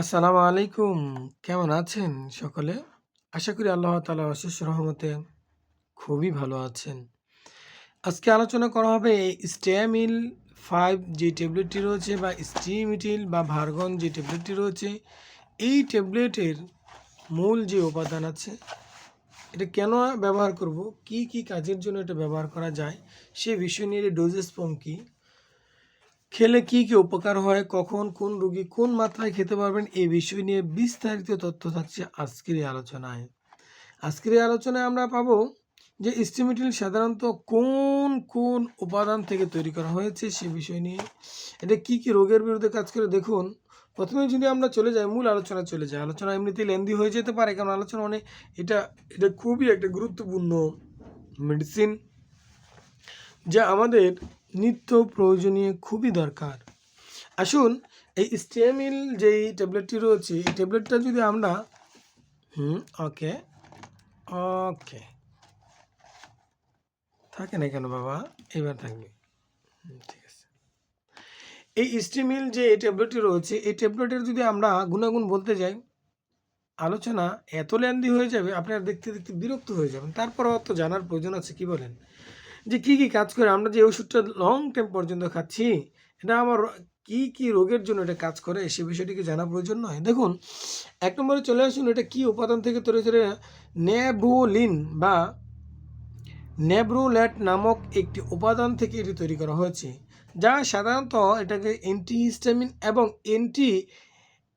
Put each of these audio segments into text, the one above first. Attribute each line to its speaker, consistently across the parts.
Speaker 1: আসসালামু আলাইকুম। কেমন আছেন সকলে? আশা করি আল্লাহ তাআলার অশেষ রহমতে খুবই ভালো আছেন। আজকে আলোচনা করা হবে এই স্ট্যামিল 5 যে ট্যাবলেটটি রয়েছে বা স্টিমিটিল বা ভার্গন যে ট্যাবলেটটি রয়েছে, এই ট্যাবলেটের মূল যে উপাদান আছে, এটা কেন ব্যবহার করব, কি, কি কাজের জন্য এটা ব্যবহার করা যায়, সে বিষয় নিয়ে ডোজেস ফর্ম কী, খেলে কি, কি উপকার হয়, কখন, কোন রোগী কোন মাত্রায় খেতে পারবেন, এই বিষয় নিয়ে বিস্তারিত তথ্য থাকছে আজকের এই আলোচনায়। আজকের এই আলোচনায় আমরা পাবো যে স্টিমিটিল সাধারণত কোন, কোন উপাদান থেকে তৈরি করা হয়েছে সে বিষয় নিয়ে। এটা কি, কি রোগের বিরুদ্ধে কাজ করে দেখুন। প্রথমে যদি আমরা চলে যাই মূল আলোচনা চলে যাই। আলোচনা এমনিতেই লেন্দি হয়ে যেতে পারে কারণ আলোচনা অনেক এটা, এটা খুবই একটা গুরুত্বপূর্ণ মেডিসিন। যা আমাদের নিত্য প্রয়োজনীয় খুবই দরকার। আসুন এই স্ট্যামিল যেই ট্যাবলেটটি রয়েছে, এই ট্যাবলেটটা যদি আমরা হুম, ওকে, ওকে। থাকে না কেন বাবা? এবার থাকবে। ঠিক আছে। এই স্টিমিল যে এই ট্যাবলেটটি রয়েছে, এই ট্যাবলেটের যদি আমরা গুণাগুণ বলতে যাই, আলোচনা এত লেন্দি হয়ে যাবে আপনারা দেখতে, দেখতে বিরক্ত হয়ে যাবেন। তারপরেও তো জানার প্রয়োজন আছে কি বলেন? যে কি, কি কাজ করে আমরা যে ওষুধটা লং টাইম পর্যন্ত খাচ্ছি, এটা আমার কি, কি রোগের জন্য এটা কাজ করে সে বিষয়টিকে জানা প্রয়োজন নয়? দেখুন এক নম্বরে চলে আসুন এটা কি উপাদান থেকে তৈরি হয়েছে নেভোলিন বা নেব্রোল্যাট নামক একটি উপাদান থেকে এটি তৈরি করা হয়েছে। যা সাধারণত এটাকে অ্যান্টিহিস্টামিন এবং অ্যান্টি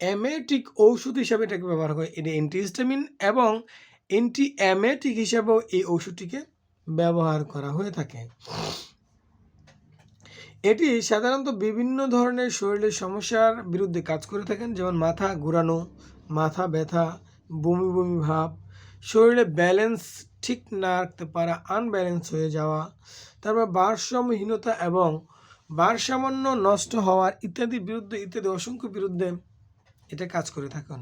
Speaker 1: অ্যামেটিক ঔষধ হিসাবে এটাকে ব্যবহার করে। এটি অ্যান্টিহিস্টামিন এবং অ্যান্টি অ্যামেটিক হিসাবেও এই ওষুধটিকে ব্যবহার করা হয়ে থাকে। এটি সাধারণত বিভিন্ন ধরনের শরীরের সমস্যার বিরুদ্ধে কাজ করে থাকেন যেমন মাথা ঘুরানো, মাথা ব্যথা, বমি, বমি ভাব, শরীরে ব্যালেন্স ঠিক না রাখতে পারা, আনব্যালেন্স হয়ে যাওয়া, তারপর ভারসাম্যহীনতা এবং ভারসাম্য নষ্ট হওয়ার ইত্যাদির বিরুদ্ধে ইত্যাদি অসংখ্য বিরুদ্ধে এটা কাজ করে থাকেন।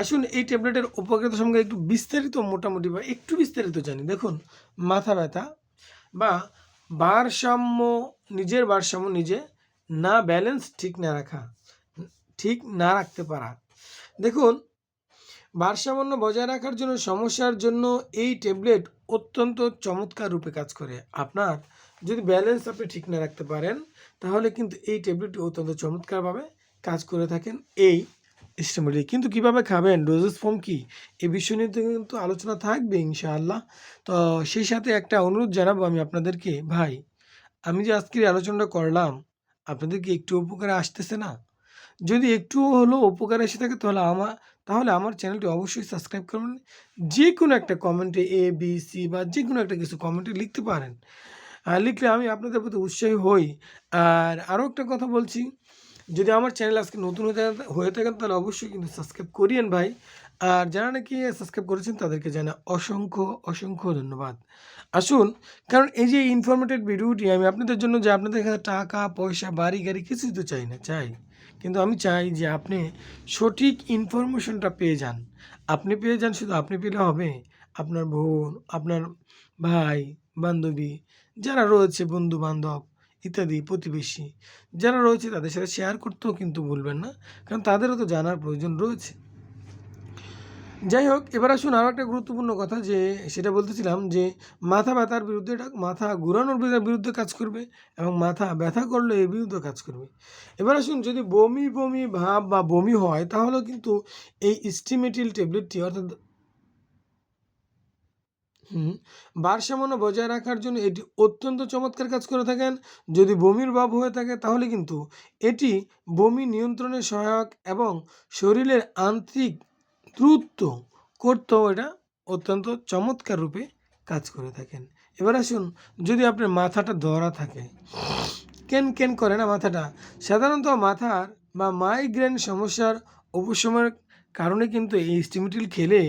Speaker 1: আসুন এই ট্যাবলেটের উপকারিতা সঙ্গে একটু বিস্তারিত মোটামুটি বা একটু বিস্তারিত জানি। দেখুন মাথা ব্যথা বা ভারসাম্য নিজের ভারসাম্য নিজে না ব্যালেন্স ঠিক না রাখা, ঠিক না রাখতে পারা। দেখুন ভারসাম্য বজায় রাখার জন্য সমস্যার জন্য এই ট্যাবলেট অত্যন্ত চমৎকার রূপে কাজ করে। আপনার যদি ব্যালেন্স আপনি ঠিক না রাখতে পারেন, তাহলে কিন্তু এই ট্যাবলেটটি অত্যন্ত চমৎকারভাবে কাজ করে থাকেন এই স্টিমুলি। কিন্তু কীভাবে খাবেন, ডোজেস ফর্ম কী, এ বিষয় নিয়ে কিন্তু আলোচনা থাকবে ইনশাআল্লাহ। তো সেই সাথে একটা অনুরোধ জানাব আমি আপনাদেরকে, ভাই আমি যে আজকের আলোচনাটা করলাম, আপনাদেরকে একটু উপকারে আসতেছে না? যদি একটুও হলেও উপকারে এসে থাকে তাহলে আমার তাহলে আমার চ্যানেলটি অবশ্যই সাবস্ক্রাইব করবেন। যে কোনো একটা কমেন্টে এ, বি, সি বা যেকোনো একটা কিছু কমেন্টে লিখতে পারেন। লিখলে আমি আপনাদের প্রতি উৎসাহী হই। আর আরও একটা কথা বলছি, যদি আমার চ্যানেল আজকে নতুন হয়ে থাকেন তাহলে অবশ্যই কিন্তু সাবস্ক্রাইব করিয়েন ভাই। আর যারা নাকি সাবস্ক্রাইব করেছেন তাদেরকে জানাই অসংখ্য, অসংখ্য ধন্যবাদ। আসুন কারণ এই যে ইনফরমেটিভ ভিডিওটি আমি আপনাদের জন্য যে আপনাদের কাছে টাকা, পয়সা, বাড়ি-গাড়ি কিছুই তো চাই না, চাই। কিন্তু আমি চাই যে আপনি সঠিক ইনফরমেশনটা পেয়ে যান। আপনি পেয়ে যান শুধু আপনি পেলে হবে? আপনার বোন, আপনার ভাই, বান্ধবী যারা রয়েছে বন্ধু-বান্ধব ইত্যাদি প্রতিবেশী যারা রয়েছে তাদের সাথে শেয়ার করতেও কিন্তু ভুলবেন না। কারণ তাদেরও তো জানার প্রয়োজন রয়েছে। যাই হোক এবার আসুন আরও একটা গুরুত্বপূর্ণ কথা যে সেটা বলতেছিলাম যে মাথা ব্যথার বিরুদ্ধে এটা মাথা ঘুরানোর বিরুদ্ধে কাজ করবে এবং মাথা ব্যথা করলে এর বিরুদ্ধে কাজ করবে। এবার আসুন যদি বমি, বমি ভাব বা বমি হয় তাহলেও কিন্তু এই স্টিমেটিল ট্যাবলেটটি অর্থাৎ ভারসাম্য বজায় রাখার জন্য এটি অত্যন্ত চমৎকার কাজ করে থাকেন। যদি বমির ভাব হয়ে থাকে তাহলে কিন্তু এটি বমি নিয়ন্ত্রণে সহায়ক এবং শরীরের আন্তরিক দ্রুত করতেও এটা অত্যন্ত চমৎকার রূপে কাজ করে থাকেন। এবার আসুন যদি আপনার মাথাটা ধরা থাকে, কেন, কেন করে না মাথাটা? সাধারণত মাথার বা মাইগ্রেন সমস্যার উপশমের কারণে কিন্তু এই স্টিমিটিল খেলে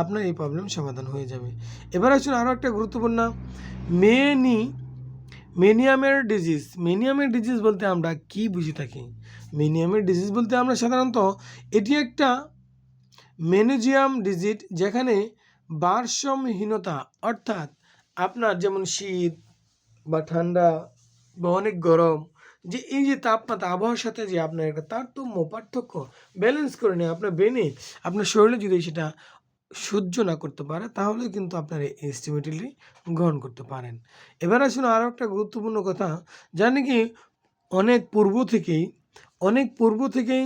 Speaker 1: আপনার এই প্রবলেম সমাধান হয়ে যাবে। এবার আসুন আরও একটা গুরুত্বপূর্ণ মেনি, মেনিয়ামের ডিজিজ। মেনিয়ামের ডিজিজ বলতে আমরা কি বুঝে থাকি? মেনিয়ামের ডিজিজ বলতে আমরা সাধারণত এটি একটা মেনেজিয়াম ডিজিট যেখানে ভারসাম্যহীনতা, অর্থাৎ আপনার যেমন শীত বা ঠান্ডা বা অনেক গরম যে এই যে তাপমাত্রা, আবহাওয়ার সাথে যে আপনার একটা তারতম্য, পার্থক্য ব্যালেন্স করে নেয় আপনার ব্রেনে আপনার শরীরে যদি সেটা সহ্য না করতে পারে, তাহলে কিন্তু আপনার এস্টিমেটলি গ্রহণ করতে পারেন। এবার আসুন আরও একটা গুরুত্বপূর্ণ কথা যা নাকি অনেক পূর্ব থেকেই, অনেক পূর্ব থেকেই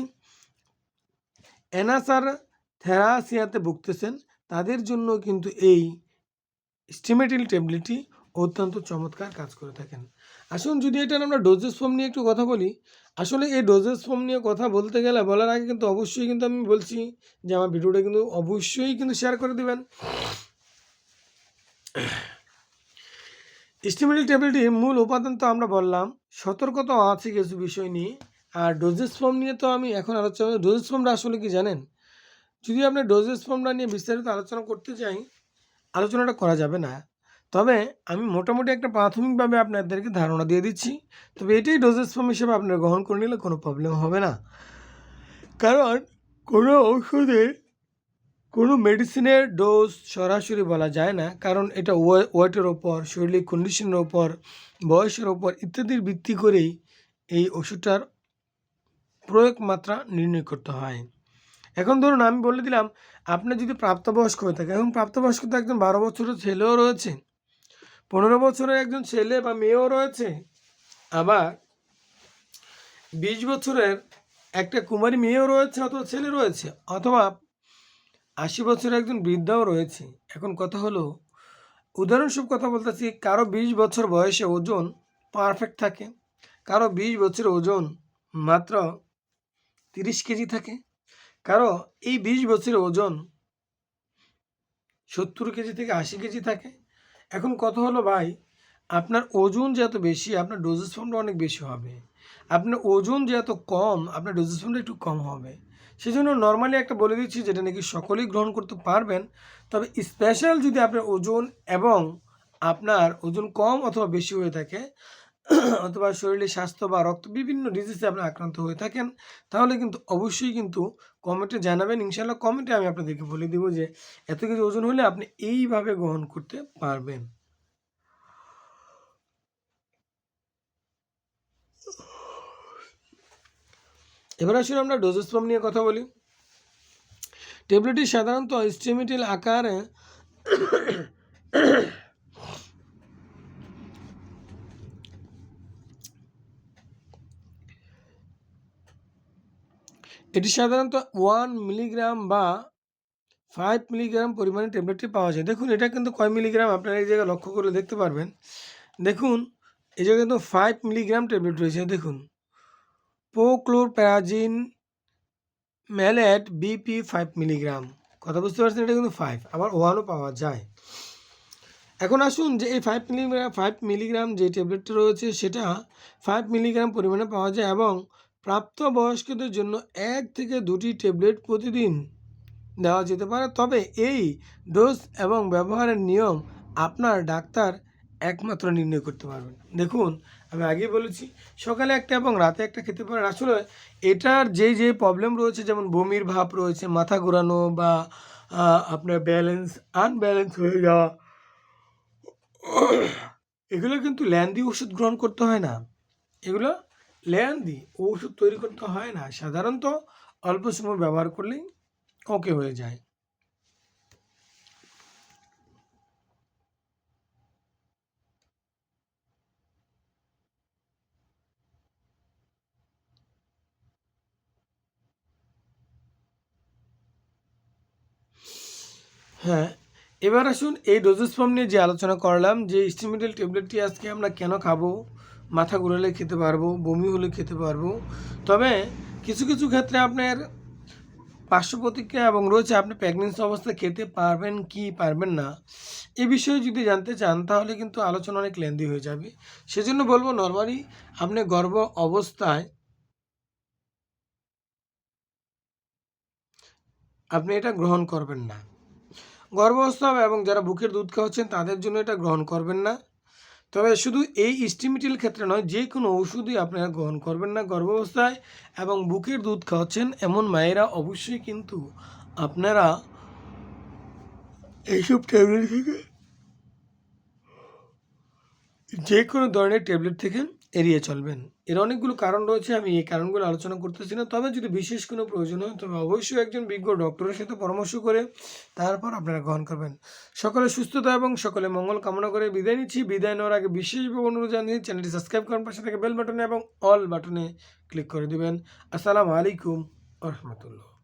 Speaker 1: অ্যানাসার থেরাসিয়াতে ভুগতেছেন, তাদের জন্য কিন্তু এই স্টিমেটিল ট্যাবলেটটি অত্যন্ত চমৎকার কাজ করে থাকেন। আসুন যদি এটার আমরা ডোজেস ফর্ম নিয়ে একটু কথা বলি, আসলে এই ডোজেস ফর্ম নিয়ে কথা বলতে গেলে বলার আগে কিন্তু অবশ্যই কিন্তু আমি বলছি যে আমার ভিডিওটা কিন্তু অবশ্যই কিন্তু শেয়ার করে দেবেন। স্টিমেটিল ট্যাবলেটের মূল উপাদান তো আমরা বললাম, সতর্কতা আছে কিছু বিষয় নিয়ে, আর ডোজেস ফর্ম নিয়ে তো আমি এখন আলোচনা ডোজেস ফর্মটা আসলে কি জানেন? যদি আপনি ডোজেস ফর্মটা নিয়ে বিস্তারিত আলোচনা করতে চাই, আলোচনাটা করা যাবে না। তবে আমি মোটামুটি একটা প্রাথমিকভাবে আপনাদেরকে ধারণা দিয়ে দিচ্ছি। তবে এটাই ডোজেস ফর্ম হিসেবে আপনারা গ্রহণ করে নিলে কোনো প্রবলেম হবে না। কারণ কোনো ঔষধের কোনো মেডিসিনের ডোজ সরাসরি বলা যায় না। কারণ এটা ওয়েটের ওপর, শরীরের কন্ডিশনের ওপর, বয়সের ওপর ইত্যাদির ভিত্তি করেই এই ওষুধটার প্রয়োগ মাত্রা নির্ণয় করতে হয়। এখন ধরুন আমি বলে দিলাম, আপনার যদি প্রাপ্তবয়স্ক হয়ে থাকে, এখন প্রাপ্তবয়স্ক তো একজন বারো বছরের ছেলেও রয়েছে। পনেরো বছরের একজন ছেলে বা মেয়েও রয়েছে, আবার বিশ বছরের একটা কুমারী মেয়েও রয়েছে অথবা ছেলে রয়েছে, অথবা আশি বছরের একজন বৃদ্ধাও রয়েছে। এখন কথা হলো, উদাহরণস্বরূপ কথা বলতেছি, কারও বিশ বছর বয়সে ওজন পারফেক্ট থাকে, কারও বিশ বছরের ওজন মাত্র তিরিশ কেজি থাকে, কারও এই বিশ বছরের ওজন সত্তর কেজি থেকে আশি কেজি থাকে এখন কথা হলো ভাই, আপনার ওজন যে এত বেশি, আপনার ডোজেস ফর্মটা অনেক বেশি হবে। আপনার ওজন যে এত কম, আপনার ডোজেস ফর্মটা একটু কম হবে। সেই জন্য নর্মালি একটা বলে দিচ্ছি, যেটা নাকি সকলেই গ্রহণ করতে পারবেন। তবে স্পেশাল যদি আপনার ওজন এবং আপনার ওজন কম অথবা বেশি হয়ে থাকে অথবা শরীরে স্বাস্থ্য বা রক্ত বিভিন্ন ডিজিজে আপনি আক্রান্ত হয়ে থাকেন, তাহলে কিন্তু অবশ্যই কিন্তু কমেন্টে জানাবেন। ইনশাল্লাহ কমেন্টে আমি আপনাদেরকে বলে দিব যে, এত কিছু ওজন হলে আপনি এইভাবে গ্রহণ করতে পারবেন। এবার আসলে আমরা ডোজেস ফর্ম নিয়ে কথা বলি। ট্যাবলেটটি সাধারণত স্টেমিটিল আকারে এটি সাধারণত ওয়ান মিলিগ্রাম বা ফাইভ মিলিগ্রাম পরিমাণে ট্যাবলেটটি পাওয়া যায়। দেখুন, এটা কিন্তু কয় মিলিগ্রাম? আপনারা এই জায়গায় লক্ষ্য করে দেখতে পারবেন। দেখুন, এই জায়গায় কিন্তু ফাইভ মিলিগ্রাম ট্যাবলেট রয়েছে। দেখুন prochlorperazine maleate BP five milligram. কথা বুঝতে পারছেন? এটা কিন্তু ফাইভ। আবার ওয়ানও পাওয়া যায়। এখন আসুন যে এই ফাইভ মিলিগ্রাম ফাইভ মিলিগ্রাম যে ট্যাবলেটটা রয়েছে, সেটা ফাইভ মিলিগ্রাম পরিমাণে পাওয়া যায় এবং প্রাপ্তবয়স্কদের জন্য এক থেকে দুটি ট্যাবলেট প্রতিদিন দেওয়া যেতে পারে। তবে এই ডোজ এবং ব্যবহারের নিয়ম আপনার ডাক্তার একমাত্র নির্ণয় করতে পারবেন। দেখুন, আমি আগেই বলেছি, সকালে একটা এবং রাতে একটা খেতে পারেন। আসলে এটার যেই যে প্রবলেম রয়েছে, যেমন বমির ভাব রয়েছে, মাথা ঘোরানো বা আপনার ব্যালেন্স আনব্যালেন্স হয়ে যাওয়া, এগুলো কিন্তু ল্যান দিয়ে ওষুধ গ্রহণ করতে হয় না। এগুলো ল্যান দিয়ে ওষুধ তৈরি করতে হয় না। সাধারণত অল্প সময় ব্যবহার করলেই ওকে হয়ে যায়। হ্যাঁ এবার আসুন এই ডোজেস ফর্ম নিয়ে যে আলোচনা করলাম, যে স্টিমিটাল ট্যাবলেটটি আজকে আমরা কেন খাব মাথা ঘুরালে খেতে পারব, বমি হলে খেতে পারব। তবে কিছু কিছু ক্ষেত্রে আপনার পার্শ্ব প্রতিক্রিয়া এবং রয়েছে আপনি প্রেগনেন্সি অবস্থায় খেতে পারবেন কি পারবেন না, এ বিষয়ে যদি জানতে চান তাহলে কিন্তু আলোচনা অনেক লেন্দি হয়ে যাবে। সেজন্য বলব নর্মালি আপনি গর্ভ অবস্থায় আপনি এটা গ্রহণ করবেন না। গর্ভাবস্থা এবং যারা বুকের দুধ খাওয়াচ্ছেন তাদের জন্য এটা গ্রহণ করবেন না। তবে শুধু এই স্টিমিটিল ক্ষেত্রে নয়, যে কোনো ওষুধই আপনারা গ্রহণ করবেন না। গর্ভাবস্থায় এবং বুকের দুধ খাওয়াচ্ছেন এমন মায়েরা অবশ্যই কিন্তু আপনারা এইসব ট্যাবলেট থেকে যে কোনো ধরনের ট্যাবলেট থেকে এড়িয়ে চলবেন। এর অনেকগুলো কারণ রয়েছে, আমি এই কারণগুলো আলোচনা করতেছি না। তবে যদি বিশেষ কোনো প্রয়োজন হয়, তবে অবশ্যই একজন বিজ্ঞ ডক্টরের সাথে পরামর্শ করে তারপর আপনারা গ্রহণ করবেন। সকলে সুস্থতা এবং সকলে মঙ্গল কামনা করে বিদায় নিচ্ছি। বিদায় নেওয়ার আগে বিশেষভাবে অনুরোধ জানিয়ে চ্যানেলটি সাবস্ক্রাইব করার পাশে থেকে বেল বাটনে এবং অল বাটনে ক্লিক করে দিবেন। আসসালামু আলাইকুম রহমতুল্লাহ।